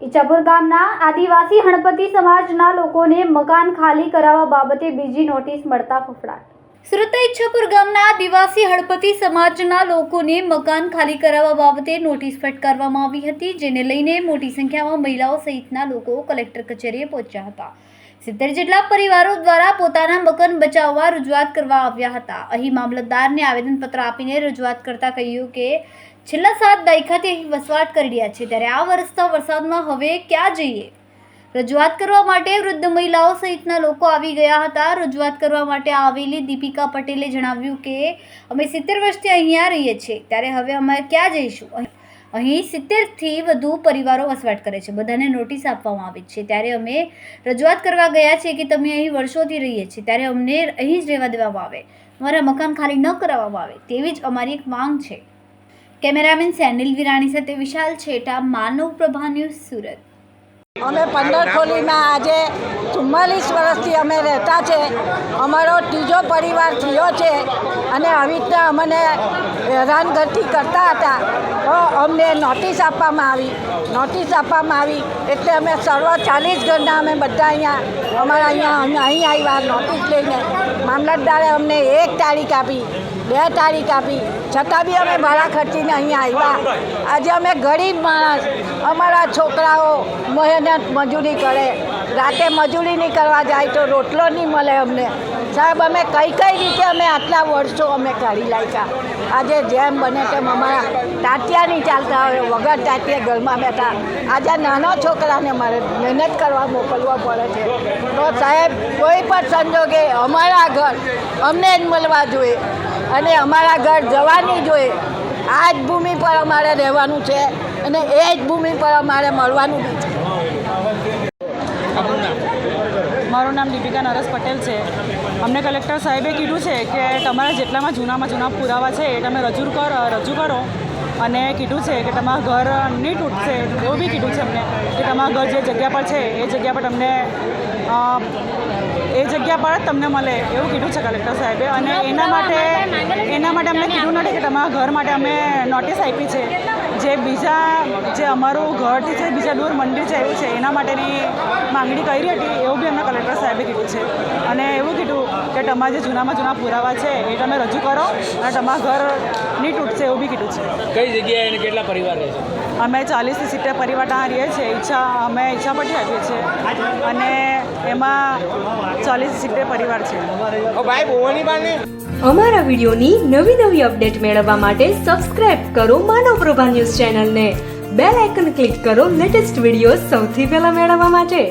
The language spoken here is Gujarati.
ઈચાપુર ગામના આદિવાસી હણપતિ સમાજના લોકોને મકાન ખાલી કરાવવા બાબતે બીજી નોટિસ મળતા ફફડાટ. સુરત ઈચ્છાપુર ગામના આદિવાસી હળપતિ સમાજના લોકોને મકાન ખાલી કરાવવા બાબતે નોટિસ ફટકારવામાં આવી હતી, જેને લઈને મોટી સંખ્યામાં મહિલાઓ સહિતના લોકો કલેક્ટર કચેરીએ પહોંચ્યા હતા. સિત્તેર જેટલા પરિવારો દ્વારા પોતાના મકાન બચાવવા રજૂઆત કરવા આવ્યા હતા. અહીં મામલતદારને આવેદનપત્ર આપીને રજૂઆત કરતા કહ્યું કે, છેલ્લા સાત દાયકાથી અહીં વસવાટ કરી રહ્યા છે, ત્યારે આ વરસતા વરસાદમાં હવે ક્યાં જઈએ? રજૂઆત કરવા માટે વૃદ્ધ મહિલાઓ સહિતના લોકો આવી ગયા હતા. રજૂઆત કરવા માટે આવેલી દીપિકા પટેલે જણાવ્યું કે, અમે સિત્તેર વર્ષથી અહીંયા રહીએ છીએ, ત્યારે હવે અમે ક્યાં જઈશું? અહીં- સિત્તેરથી વધુ પરિવારો વસવાટ કરે છે. બધાને નોટિસ આપવામાં આવી છે. ત્યારે અમે રજૂઆત કરવા ગયા છીએ કે તમે અહીં વર્ષોથી રહીએ છીએ. ત્યારે અમને અહીં જ રહેવા દેવામાં આવે. અમારા મકાન ખાલી ન કરાવવામાં આવે. તેવી જ અમારી એક માંગ છે. કેમેરામેન સેનિલ વિરાણી સાથે વિશાલ છેટા, માનવ પ્રભા ન્યૂઝ સુરત. અમે પંદર ખોલીમાં આજે ચુમ્માલીસ વર્ષથી અમે રહેતા છે. અમારો ત્રીજો પરિવાર થયો છે. અને આવી રીતના અમને હેરાનગતિ કરતા હતા. તો અમને નોટિસ આપવામાં આવી. નોટિસ આપવામાં આવી એટલે અમે સર્વ ચાલીસ ઘરના અમે બધા અહીંયા, અમારા અહીંયા અહીં આવ્યા નોટિસ લઈને. મામલતદારે અમને એક તારીખ આપી, બે તારીખ આપી. છતાં બી અમે ભાડા ખર્ચીને અહીંયા આવ્યા. આજે અમે ગરીબ માણસ. અમારા છોકરાઓ મહેનત મજૂરી કરે. રાતે મજૂરી નહીં કરવા જાય તો રોટલો નહીં મળે અમને. સાહેબ, અમે કઈ કઈ રીતે અમે આટલા વર્ષો અમે કાઢી લાગ્યા? આજે જેમ બને તેમ અમારા તાટિયા નહીં ચાલતા હોય, વગર તાટિયા ઘરમાં બેઠા. આજે નાના છોકરાને મારે મહેનત કરવા મોકલવા પડે છે. તો સાહેબ, કોઈ પણ સંજોગે અમારા ઘર અમને જ મળવા જોઈએ અને અમારા ઘર જવાની જોઈએ. આ જ ભૂમિ પર અમારે રહેવાનું છે અને એ જ ભૂમિ પર અમારે મળવાનું બી છે. મારું નામ દીપિકા નરસ પટેલ છે. અમને કલેક્ટર સાહેબે કીધું છે કે તમારા જેટલામાં જૂનામાં જૂના પુરાવા છે એ તમે રજૂ કરો રજૂ કરો. અને કીધું છે કે તમારા ઘર નહીં તૂટશે, એવું બી કીધું છે અમને કે તમારા ઘર જે જગ્યા પર છે એ જગ્યા પર તમને એ જગ્યા પર તમને મળે, એવું કીધું છે કલેક્ટર સાહેબે. અને એના માટે એના માટે અમને કીધું નથી કે તમારા ઘર માટે અમે નોટિસ આપી છે. જે બીજા, જે અમારું ઘરથી છે બીજા દૂર મંદિર છે એવું છે, એના માટેની માંગણી કરી હતી, એવું બી અમને કલેક્ટર સાહેબે ગયું છે. અને એવું કીધું કે તમારા જે જૂનામાં જૂના પુરાવા છે એ તમે રજૂ કરો અને તમારા ઘર નહીં તૂટશે એવું બી કીધું છે. કઈ જગ્યાએ અને કેટલા પરિવાર રહે છે? અમે ચાલીસથી સિત્તેર પરિવાર ત્યાં રહીએ છીએ. ઈચ્છા અમે ઈચ્છા પરથી આવીએ છીએ. અને એમાં ચાલીસ સિત્તેર પરિવાર છે. ઓ ભાઈ બોવાની બાને. અમારા વિડીયોની નવી નવી અપડેટ મેળવવા માટે સબસ્ક્રાઇબ કરો માનવ પ્રભા ન્યૂઝ ચેનલને. બેલ આઇકન ક્લિક કરો લેટેસ્ટ વીડિયો સૌથી પહેલા મેળવવા માટે.